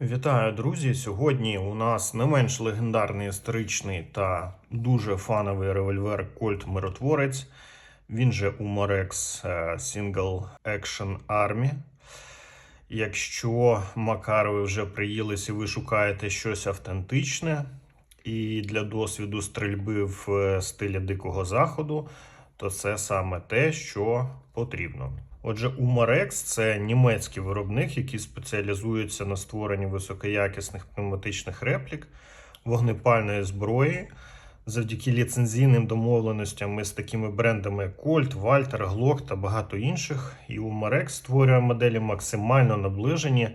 Вітаю, друзі! Сьогодні у нас не менш легендарний історичний та дуже фановий револьвер Colt Миротворець. Він же Umarex е, Single Action Army. Якщо Макарови вже приїлись і ви шукаєте щось автентичне і для досвіду стрільби в е, стилі Дикого Заходу, то це саме те, що потрібно. Отже, Umarex – це німецький виробник, який спеціалізується на створенні високоякісних пневматичних реплік вогнепальної зброї. Завдяки ліцензійним домовленостям з такими брендами як Colt, Walter, Glock та багато інших. І Umarex створює моделі максимально наближені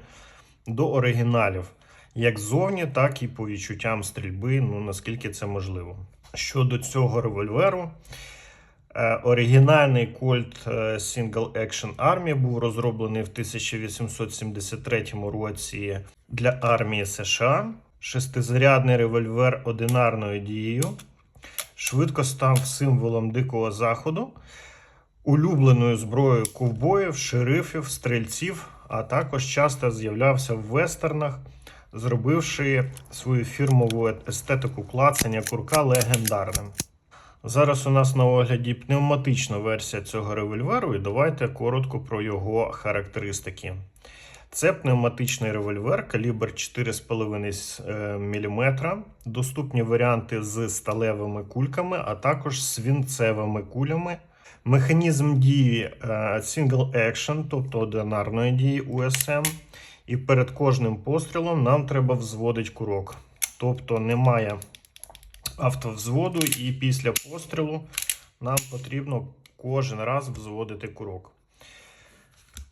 до оригіналів, як ззовні, так і по відчуттям стрільби, ну наскільки це можливо. Щодо цього револьверу, Оригінальний Colt е, Single Action Army був розроблений в 1873 році для армії США. Шестизарядний револьвер одинарною дією. Швидко став символом Дикого Заходу, улюбленою зброєю ковбоїв, шерифів, стрільців, а також часто з'являвся в вестернах, зробивши свою фірмову естетику клацання курка легендарним. Зараз у нас на огляді пневматична версія цього револьверу, і давайте коротко про його характеристики. Це пневматичний револьвер, калібр 4,5 мм, доступні варіанти з сталевими кульками, а також свінцевими кулями. Механізм дії е, Single Action, тобто одинарної дії USM. І перед кожним пострілом нам треба взводити курок. Тобто немає автовзводу, і після пострілу нам потрібно кожен раз взводити курок.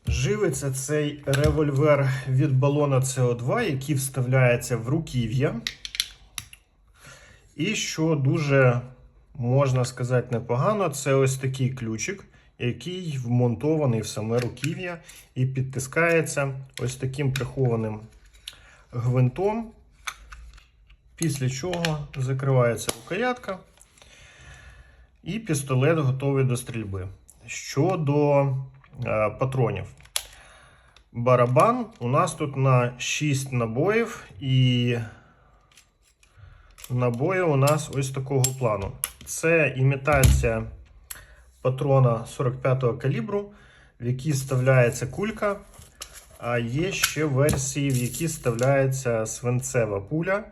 Живиться цей револьвер від балона СО2, який вставляється в руків'я. І що дуже можна сказати непогано, це ось такий ключик, який вмонтований в саме руків'я і підтискається ось таким прихованим гвинтом. Після чого закривається рукоятка, і пістолет готовий до стрільби. Щодо е, патронів, барабан у нас тут на 6 набоїв, і набої у нас ось такого плану. Це імітація патрона 45-го калібру, в якій вставляється кулька. А є ще версії, в які вставляється свинцева пуля.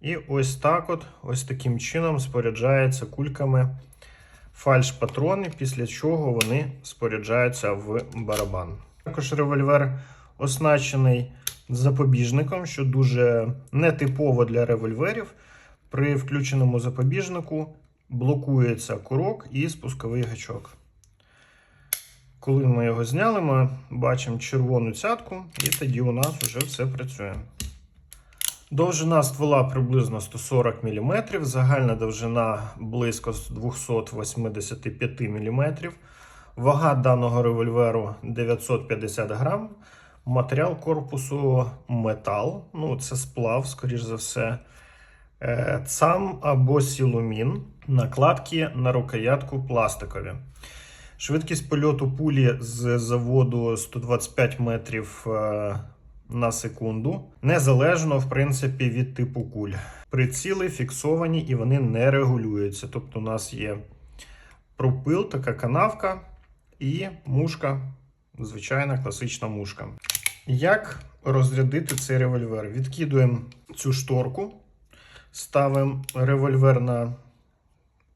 І ось так от, ось таким чином споряджаються кульками фальш-патрони, після чого вони споряджаються в барабан. Також револьвер оснащений запобіжником, що дуже нетипово для револьверів. При включеному запобіжнику блокується курок і спусковий гачок. Коли ми його зняли, ми бачимо червону цятку, і тоді у нас вже все працює. Довжина ствола приблизно 140 мм, загальна довжина близько 285 мм. Вага даного револьверу 950 грам. Матеріал корпусу метал, ну це сплав, скоріш за все. Е, Цам або сілумін. Накладки на рукоятку пластикові. Швидкість польоту пулі з заводу 125 метрів е, на секунду, незалежно в принципі від типу куль. Приціли фіксовані і вони не регулюються. Тобто, у нас є пропил, така канавка і мушка, звичайна класична мушка. Як розрядити цей револьвер? Відкидуємо цю шторку, ставимо револьвер на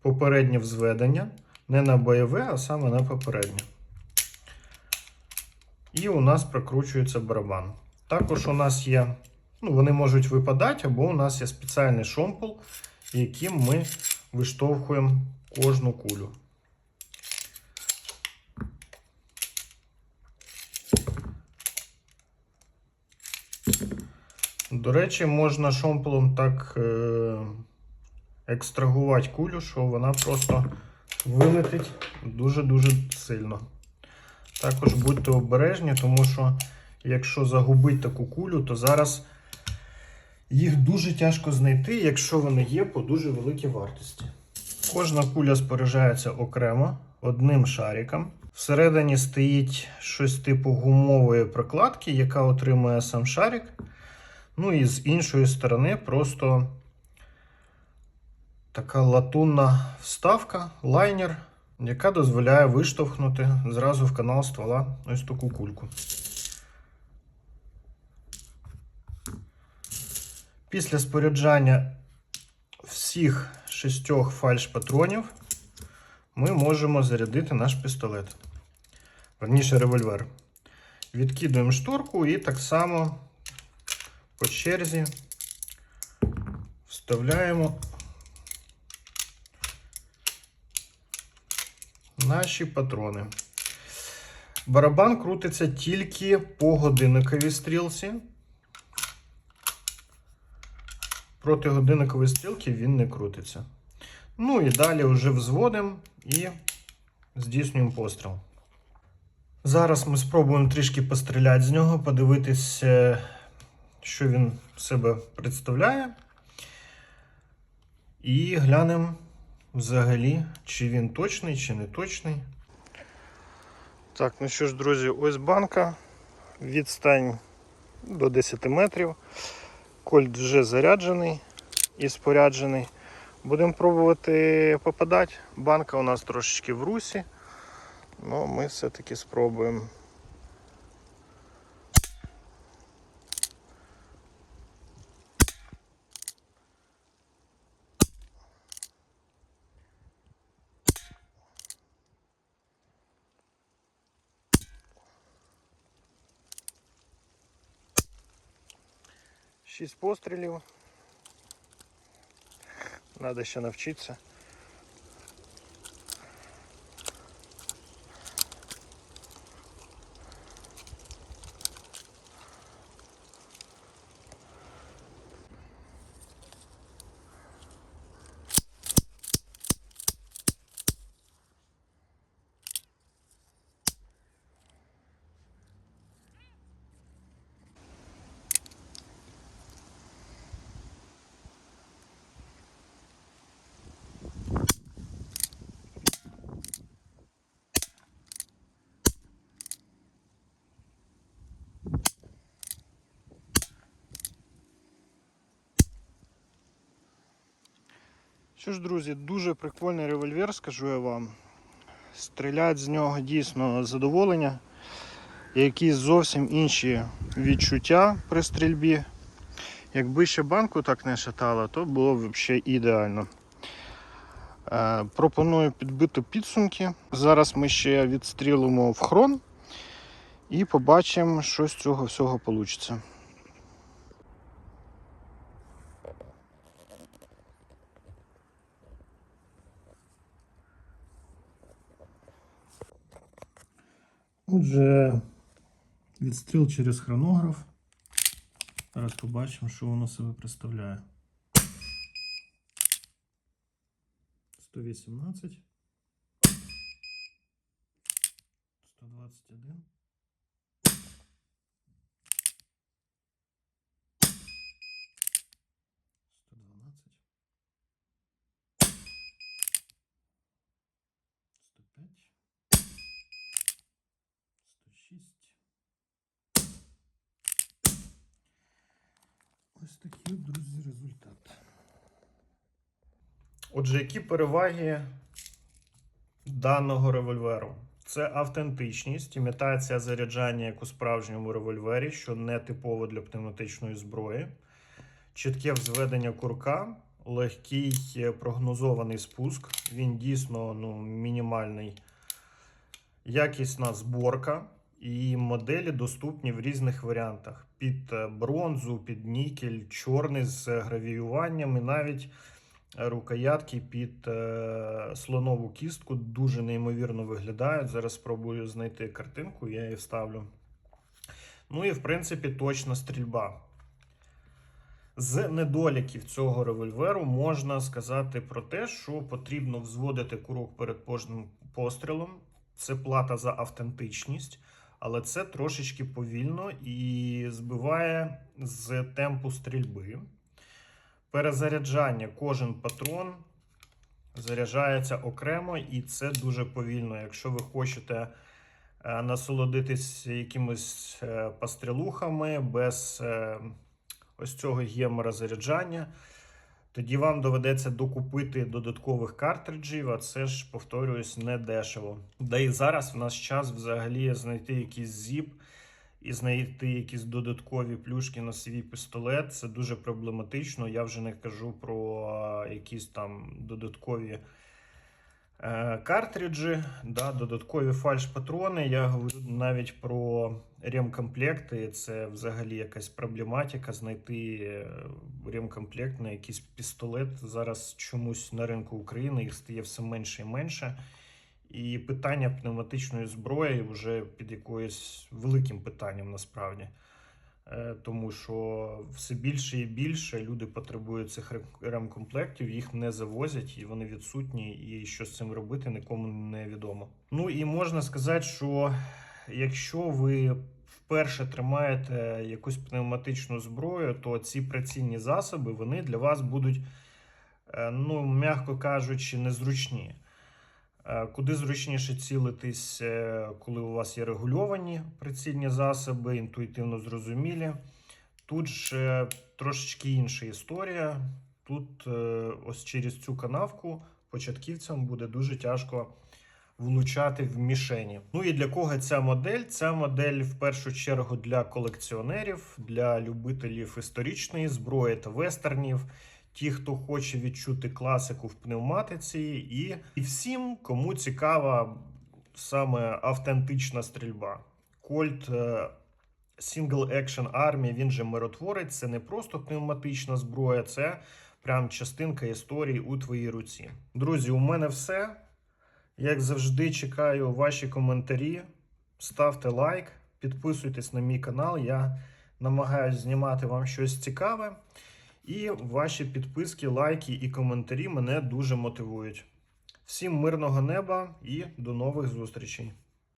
попереднє взведення, не на бойове, а саме на попереднє. І у нас прокручується барабан. Також у нас є, ну, вони можуть випадати, або у нас є спеціальний шомпол, яким ми виштовхуємо кожну кулю. До речі, можна шомполом так е- екстрагувати кулю, що вона просто вилетить дуже-дуже сильно. Також будьте обережні, тому що якщо загубити таку кулю, то зараз їх дуже тяжко знайти, якщо вони є по дуже великій вартості. Кожна куля споряджається окремо одним шариком. Всередині стоїть щось типу гумової прокладки, яка отримує сам шарик. Ну і з іншої сторони просто така латунна вставка, лайнер, яка дозволяє виштовхнути зразу в канал ствола ось таку кульку. Після споряджання всіх шістьох фальш-патронів ми можемо зарядити наш пістолет. Верніше револьвер. Відкидуємо шторку і так само по черзі вставляємо наші патрони. Барабан крутиться тільки по годинниковій стрілці. Проти годинникової стрілки він не крутиться. Ну і далі вже взводимо і здійснюємо постріл. Зараз ми спробуємо трішки постріляти з нього, подивитися, що він себе представляє. І глянемо взагалі, чи він точний, чи не точний. Так, ну що ж, друзі, ось банка. Відстань до 10 метрів. Кольт вже заряджений і споряджений. Будемо пробувати попадати. Банка у нас трошечки в русі. Ну, ми все-таки спробуємо. Шість пострілів. Надо ще навчитися. Що ж, друзі, дуже прикольний револьвер, скажу я вам. Стрілять з нього дійсно задоволення. Якісь зовсім інші відчуття при стрільбі. Якби ще банку так не шатало, то було б взагалі ідеально. Е, пропоную підбити підсумки. Зараз ми ще відстрілимо в хрон і побачимо, що з цього всього вийде. Отже, відстріл через хронограф. Зараз побачимо, що воно себе представляє. 118. 121. Ось такий, друзі, результат. Отже, які переваги даного револьверу? Це автентичність, імітація заряджання як у справжньому револьвері, що не типово для пневматичної зброї, чітке взведення курка, легкий е, прогнозований спуск. Він дійсно ну, мінімальний. Якісна зборка і моделі доступні в різних варіантах: під е, бронзу, під нікель, чорний з гравіюванням і навіть рукоятки під е, слонову кістку дуже неймовірно виглядають. Зараз спробую знайти картинку, я її вставлю. Ну і в принципі точна стрільба. З недоліків цього револьверу можна сказати про те, що потрібно взводити курок перед кожним пострілом. Це плата за автентичність, але це трошечки повільно і збиває з темпу стрільби. Перезаряджання кожен патрон заряджається окремо, і це дуже повільно. Якщо ви хочете е, насолодитись якимись е, пострілухами без е, ось цього гемора заряджання. Тоді вам доведеться докупити додаткових картриджів, а це ж, повторююсь, не дешево. Да і зараз в нас час взагалі знайти якийсь зіп і знайти якісь додаткові плюшки на свій пістолет. Це дуже проблематично. Я вже не кажу про якісь там додаткові картриджі, да, додаткові фальш-патрони. Я говорю навіть про ремкомплекти. Це взагалі якась проблематика. Знайти е, ремкомплект на якийсь пістолет. Зараз чомусь на ринку України їх стає все менше і менше. І питання пневматичної зброї вже під якоюсь великим питанням насправді. Е, Тому що все більше і більше люди потребують цих рем- ремкомплектів, їх не завозять, і вони відсутні, і що з цим робити, нікому не відомо. Ну і можна сказати, що якщо ви вперше тримаєте якусь пневматичну зброю, то ці прицільні засоби вони для вас будуть, е, ну, м'яко кажучи, незручні. Е, Куди зручніше цілитись, е, коли у вас є регульовані прицільні засоби, інтуїтивно зрозумілі. Тут же трошечки інша історія. Тут е, ось через цю канавку початківцям буде дуже тяжко влучати в мішені. Ну і для кого ця модель? Ця модель в першу чергу для колекціонерів, для любителів історичної зброї та вестернів ті, хто хоче відчути класику в пневматиці, і, і всім, кому цікава саме автентична стрільба. Кольт е, Single Action Army, він же миротворець, це не просто пневматична зброя, це прям частинка історії у твоїй руці. Друзі, у мене все. Як завжди, чекаю ваші коментарі. Ставте лайк, підписуйтесь на мій канал. Я намагаюся знімати вам щось цікаве. І ваші підписки, лайки і коментарі мене дуже мотивують. Всім мирного неба і до нових зустрічей!